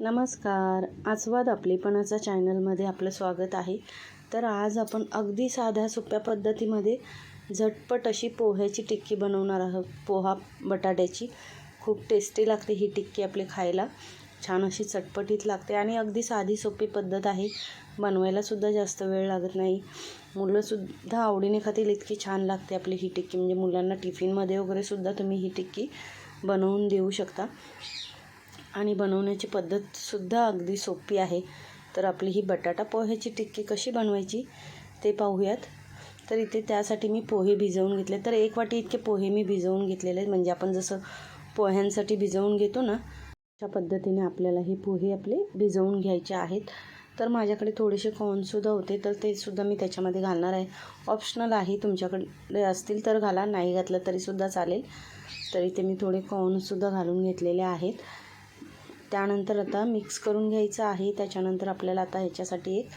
नमस्कार. आस्वाद आपलेपणाचा चॅनलमध्ये आपलं स्वागत आहे. तर आज आपण अगदी साध्या सोप्या पद्धतीमध्ये झटपट अशी पोह्याची टिक्की बनवणार आहोत. पोहा बटाट्याची. खूप टेस्टी लागते ही टिक्की आपली खायला. छान अशी चटपटीत लागते आणि अगदी साधी सोपी पद्धत आहे. बनवायलासुद्धा जास्त वेळ लागत नाही. मुलंसुद्धा आवडीने खातील इतकी छान लागते आपली ही टिक्की. म्हणजे मुलांना टिफिनमध्ये वगैरे सुद्धा तुम्ही ही टिक्की बनवून देऊ शकता. आणि बनवण्याची पद्धतसुद्धा अगदी सोपी आहे. तर आपली ही बटाटा पोह्याची टिक्की कशी बनवायची ते पाहूयात. तर इथे त्यासाठी मी पोहे भिजवून घेतले. तर एक वाटी इतके पोहे मी भिजवून घेतलेले आहेत. म्हणजे आपण जसं पोह्यांसाठी भिजवून घेतो ना अशा पद्धतीने आपल्याला हे पोहे आपले भिजवून घ्यायचे आहेत. तर माझ्याकडे थोडेसे कॉर्नसुद्धा होते तर ते सुद्धा मी त्याच्यामध्ये घालणार आहे. ऑप्शनल आहे तुमच्याकडे असतील तर घाला. नाही घातलं तरीसुद्धा चालेल. तर इथे मी थोडे कॉर्नसुद्धा घालून घेतलेले आहेत. त्यानंतर आता मिक्स करून घ्यायचं आहे. त्याच्यानंतर आपल्याला आता ह्याच्यासाठी एक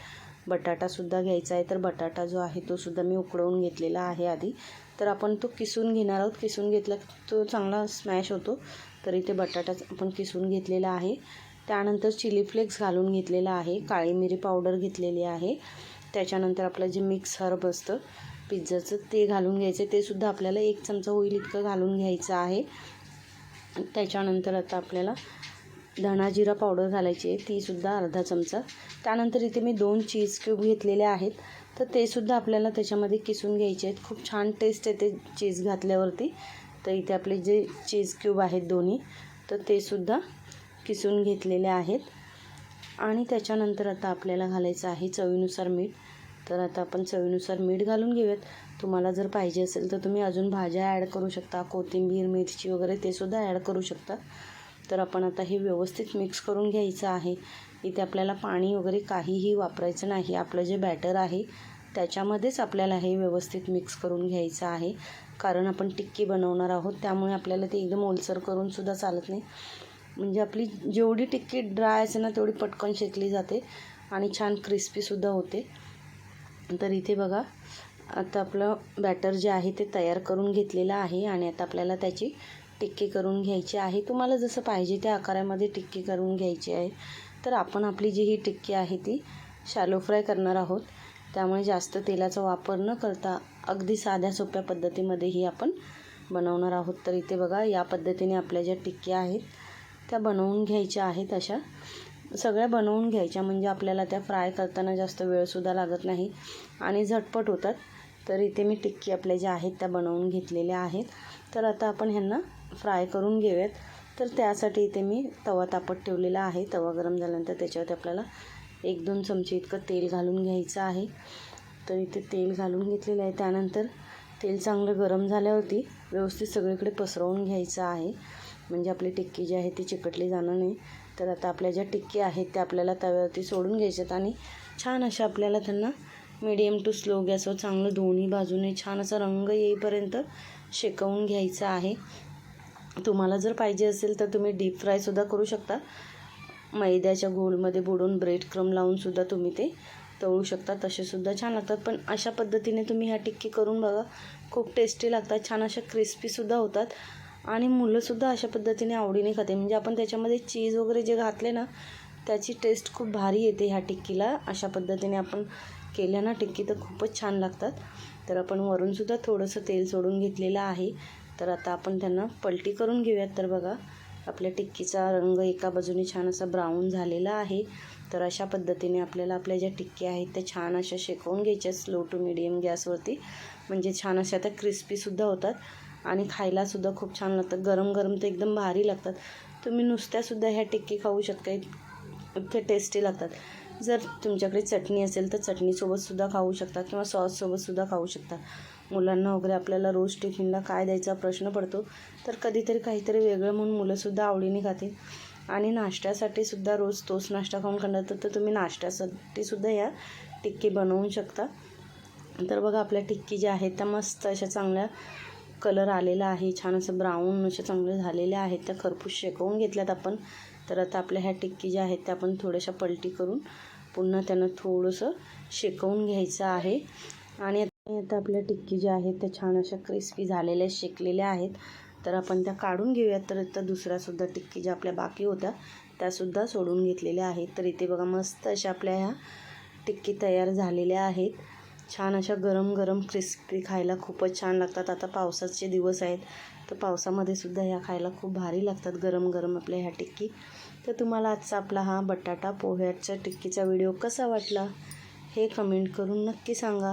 बटाटासुद्धा घ्यायचा आहे. तर बटाटा जो आहे तो सुद्धा मी उकळवून घेतलेला आहे आधी. तर आपण तो किसून घेणार आहोत. किसून घेतला तो चांगला स्मॅश होतो. तर इथे बटाटा आपण किसून घेतलेला आहे. त्यानंतर चिली फ्लेक्स घालून घेतलेला आहे. काळी मिरी पावडर घेतलेली आहे. त्याच्यानंतर आपलं जे मिक्स हर्ब असतं पिझ्झाचं ते घालून घ्यायचं ते सुद्धा आपल्याला एक चमचा होईल इतकं घालून घ्यायचं आहे. त्याच्यानंतर आता आपल्याला धणा जिरा पावडर घालायची आहे तीसुद्धा अर्धा चमचा. त्यानंतर इथे मी दोन चीज क्यूब घेतलेले आहेत. तर ते सुद्धा आपल्याला त्याच्यामध्ये किसून घ्यायचे आहेत. खूप छान टेस्ट येते चीज घातल्यावरती. तर इथे आपले जे चीज क्यूब आहेत दोन्ही तर ते सुद्धा किसून घेतलेले आहेत. आणि त्याच्यानंतर आता आपल्याला घालायचं आहे चवीनुसार मीठ. तर आता आपण चवीनुसार मीठ घालून घेऊयात. तुम्हाला जर पाहिजे असेल तर तुम्ही अजून भाज्या ॲड करू शकता. कोथिंबीर मिरची वगैरे ते सुद्धा ॲड करू शकता. तर आपण आता हे व्यवस्थित मिक्स करून घ्यायचं आहे. इथे आपल्याला पाणी वगैरे काहीही वापरायचं नाही. आपलं जे बॅटर आहे त्याच्यामध्येच आपल्याला हे व्यवस्थित मिक्स करून घ्यायचं आहे. कारण आपण टिक्की बनवणार आहोत त्यामुळे आपल्याला ते एकदम ओलसर करूनसुद्धा चालत नाही. म्हणजे आपली जेवढी टिक्की ड्राय असेल ना तेवढी पटकन शेकली जाते आणि छान क्रिस्पीसुद्धा होते. तर इथे बघा आता आपलं बॅटर जे आहे ते तयार करून घेतलेलं आहे आणि आता आपल्याला त्याची टिक्की करून घ्यायची आहे. तुम्हाला जसं पाहिजे त्या आकारामध्ये टिक्की करून घ्यायची आहे. तर आपण आपली जी ही टिक्की आहे ती शॅलो फ्राय करणार आहोत. त्यामुळे जास्त तेलाचा वापर न करता अगदी साध्या सोप्या पद्धतीमध्ये ही आपण बनवणार आहोत. तर इथे बघा या पद्धतीने आपल्या ज्या टिक्क्या आहेत त्या बनवून घ्यायच्या आहेत अशा. सगळ्या बनवून घ्यायच्या म्हणजे आपल्याला त्या फ्राय करताना जास्त वेळसुद्धा लागत नाही आणि झटपट होतात. तर इथे मी टिक्की आपल्या ज्या आहेत त्या बनवून घेतलेल्या आहेत. तर आता आपण ह्यांना फ्राय करून घेऊयात. तर त्यासाठी इथे मी तवा तापत ठेवलेला आहे. तवा गरम झाल्यानंतर त्याच्यावरती आपल्याला एक दोन चमचे इतकं तेल घालून घ्यायचं आहे. तर इथे तेल घालून घेतलेलं आहे. त्यानंतर तेल चांगलं गरम झाल्यावरती व्यवस्थित सगळीकडे पसरवून घ्यायचं आहे. म्हणजे आपली टिक्की जी आहे ती चिकटली जाणार नाही. तर आता आपल्या ज्या टिक्की आहेत त्या आपल्याला तव्यावरती सोडून घ्यायच्यात आणि छान अशा आपल्याला त्यांना मिडियम टू स्लो गॅसवर चांगलं दोन्ही बाजूने छान असा रंग येईपर्यंत शेकवून घ्यायचं आहे. तुम्हाला जर पाहिजे असेल तर तुम्ही डीप फ्रायसुद्धा करू शकता. मैद्याच्या गोलमध्ये बुडून ब्रेड क्रम लावूनसुद्धा तुम्ही ते तळू शकता. तसेसुद्धा छान लागतात. पण अशा पद्धतीने तुम्ही ह्या टिक्की करून बघा. खूप टेस्टी लागतात. छान अशा क्रिस्पीसुद्धा होतात. आणि मुलंसुद्धा अशा पद्धतीने आवडीने खाते. म्हणजे आपण त्याच्यामध्ये चीज वगैरे जे घातले ना त्याची टेस्ट खूप भारी येते ह्या टिक्कीला. अशा पद्धतीने आपण केल्या ना टिक्की तर खूपच छान लागतात. तर आपण वरूनसुद्धा थोडंसं तेल सोडून घेतलेलं आहे. तर आता आपण त्यांना पलटी करून घेऊयात. तर बघा आपल्या टिक्कीचा रंग एका बाजूने छान असा ब्राऊन झालेला आहे. तर अशा पद्धतीने आपल्याला आपल्या ज्या टिक्की आहेत त्या छान अशा शेकवून घ्यायच्या स्लो टू मिडियम गॅसवरती म्हणजे छान अशा त्या क्रिस्पीसुद्धा होतात. आणि खायलासुद्धा खूप छान लागतात. गरम गरम तर एकदम भारी लागतात. तुम्ही नुसत्यासुद्धा ह्या टिक्की खाऊ शकता इतके टेस्टी लागतात. जर तुमच्याकडे चटणी असेल तर चटणीसोबतसुद्धा खाऊ शकता किंवा सॉससोबतसुद्धा खाऊ शकता. मुलांना वगैरे आपल्याला रोज टिफिनला काय द्यायचा प्रश्न पडतो तर कधीतरी काहीतरी वेगळं म्हणून मुलंसुद्धा आवडीने खातील. आणि नाश्त्यासाठी सुद्धा रोज तोच नाश्ता खाऊन कंटाळतात तर तुम्ही नाश्त्यासाठी सुद्धा या टिक्की बनवू शकता. तर बघा आपल्या टिक्की ज्या आहेत त्या मस्त अशा चांगल्या कलर आलेला आहे छान असं ब्राऊन अशा चांगल्या झालेल्या आहेत त्या खरपूस शेकवून घेतल्यात आपण. तर आता आपल्या ह्या टिक्की ज्या आहेत त्या आपण थोड्याशा पलटी करून पुन्हा त्यांना थोडंसं शेकवून घ्यायचं आहे. आणि आता आपल्या टिक्की ज्या आहेत त्या छान अशा क्रिस्पी झालेल्या शेकलेल्या आहेत. तर आपण त्या काढून घेऊयात. तर आता दुसऱ्यासुद्धा टिक्की ज्या आपल्या बाकी होत्या त्यासुद्धा सोडून घेतलेल्या आहेत. तर इथे बघा मस्त अशा आपल्या ह्या टिक्की तयार झालेल्या आहेत. छान अशा गरम गरम क्रिस्पी खायला खूपच छान लागतात. आता पावसाचे दिवस आहेत तर पावसामध्ये सुद्धा ह्या खायला खूप भारी लागतात गरम गरम आपल्या ह्या टिक्की. तर तुम्हाला आजचा आपला हा बटाटा पोह्याच्या टिक्कीचा व्हिडिओ कसा वाटला हे कमेंट करून नक्की सांगा.